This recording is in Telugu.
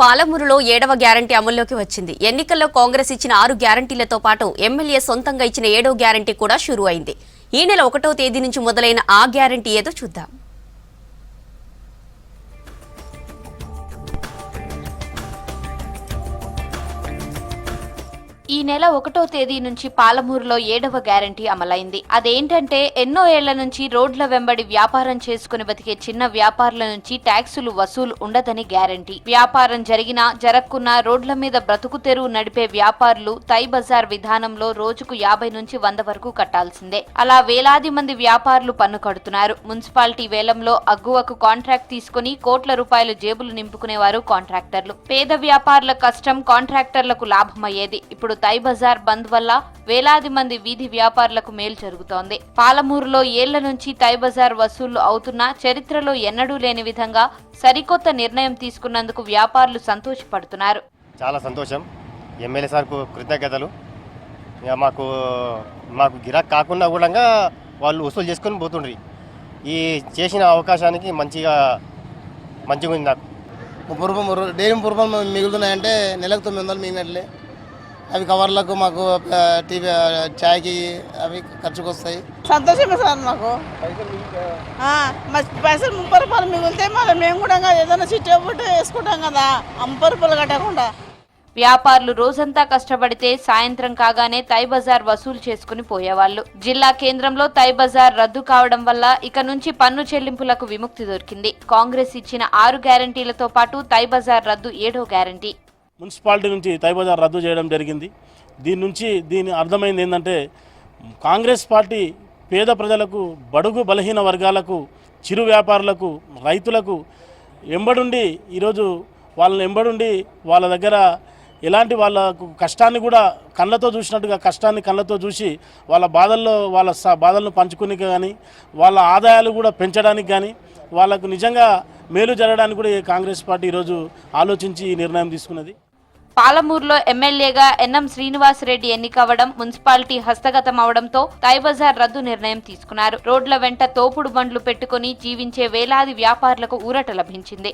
పాలమూరులో ఏడవ గ్యారంటీ అమల్లోకి వచ్చింది. ఎన్నికల్లో కాంగ్రెస్ ఇచ్చిన ఆరు గ్యారంటీలతో పాటు ఎమ్మెల్యే సొంతంగా ఇచ్చిన ఏడో గ్యారంటీ కూడా షురూ అయింది ఈ నెల ఒకటో తేదీ నుంచి మొదలైన ఆ గ్యారంటీ ఏదో చూద్దాం. ఈ నెల ఒకటో తేదీ నుంచి పాలమూరులో ఏడవ గ్యారంటీ అమలైంది. అదేంటంటే ఎన్నో ఏళ్ళ నుంచి రోడ్ల వెంబడి వ్యాపారం చేసుకుని బతికే చిన్న వ్యాపారుల నుంచి ట్యాక్సులు వసూలు ఉండదని గ్యారంటీ. వ్యాపారం జరిగినా జరక్కున్నా రోడ్ల మీద బ్రతుకు తెరువు నడిపే వ్యాపారులు తై బజార్ విధానంలో రోజుకు యాభై నుంచి వంద వరకు కట్టాల్సిందే. అలా వేలాది మంది వ్యాపారులు పన్ను కడుతున్నారు. మున్సిపాలిటీ వేలంలో అగ్గువకు కాంట్రాక్ట్ తీసుకుని కోట్ల రూపాయలు జేబులు నింపుకునేవారు కాంట్రాక్టర్లు. పేద వ్యాపారుల కష్టం కాంట్రాక్టర్లకు లాభమయ్యేది. ఇప్పుడు తై బజార్ బంద్ వల్ల వేలాది మంది వీధి వ్యాపారులకు మేలు జరుగుతోంది. పాలమూరులో ఏళ్ళ నుంచి తై బజార్ వసూళ్ళు అవుతున్నా చరిత్రలో ఎన్నడూ లేని విధంగా సరికొత్త నిర్ణయం తీసుకున్నందుకు వ్యాపారులు సంతోషపడుతున్నారు. చాలా సంతోషం. ఎమ్మెల్యే సార్కు కృతజ్ఞతలు. ఇక మాకు మాకు గిరాక్ కాకుండా కూడా వాళ్ళు వసూలు చేసుకొని పోతుండ్రి. ఈ చేసిన అవకాశానికి మంచిగా మంచిగా ఉంది నాకు డైలీ ముప్పై రూపాయలు మిగులుతున్నాయంటే నెలకు తొమ్మిది వందలు మిగిలినట్లే. అవి కవర్లకు మాకు టీవీ ఆ, చాయ్కి అవి ఖర్చుకు వస్తాయి సంతోషమే సార్ మాకు? పైసలు ముప్పై రూపాయలు మిగిలితే మరి మేము కూడా ఏదైనా చిట్టే పుట్టే వేసుకుంటాం కదా ముప్పై రూపాయలు కట్టకుండా. వ్యాపారులు రోజంతా కష్టపడితే సాయంత్రం కాగానే తై బజార్ వసూలు చేసుకుని పోయేవాళ్ళు జిల్లా కేంద్రంలో తై బజార్ రద్దు కావడం వల్ల ఇక నుంచి పన్ను చెల్లింపులకు విముక్తి దొరికింది. కాంగ్రెస్ ఇచ్చిన ఆరు గ్యారంటీలతో పాటు తై బజార్ రద్దు ఏడో గ్యారంటీ. మున్సిపాలిటీ నుంచి తైబజార్ రద్దు చేయడం జరిగింది. దీని నుంచి దీని అర్థమైంది ఏంటంటే కాంగ్రెస్ పార్టీ పేద ప్రజలకు బడుగు బలహీన వర్గాలకు చిరు వ్యాపారులకు రైతులకు ఎంబడుండి ఈరోజు వాళ్ళని ఎంబడుండి వాళ్ళ దగ్గర ఎలాంటి వాళ్ళకు కష్టాన్ని కూడా కళ్ళతో చూసినట్టుగా కష్టాన్ని కళ్ళతో చూసి వాళ్ళ బాధల్లో వాళ్ళ స- బాధలను పంచుకునే కానీ వాళ్ళ ఆదాయాలు కూడా పెంచడానికి కానీ వాళ్ళకు నిజంగా మేలు జరగడానికి కూడా ఈ కాంగ్రెస్ పార్టీ ఈరోజు ఆలోచించి ఈ నిర్ణయం తీసుకున్నది. పాలమూరులో ఎమ్మెల్యేగా ఎన్ఎం శ్రీనివాసరెడ్డి ఎన్నికవడం మున్సిపాలిటీ హస్తగతం అవడంతో తైబజార్ రద్దు నిర్ణయం తీసుకున్నారు. రోడ్ల వెంట తోపుడు బండ్లు పెట్టుకుని జీవించే వేలాది వ్యాపారులకు ఊరట లభించింది.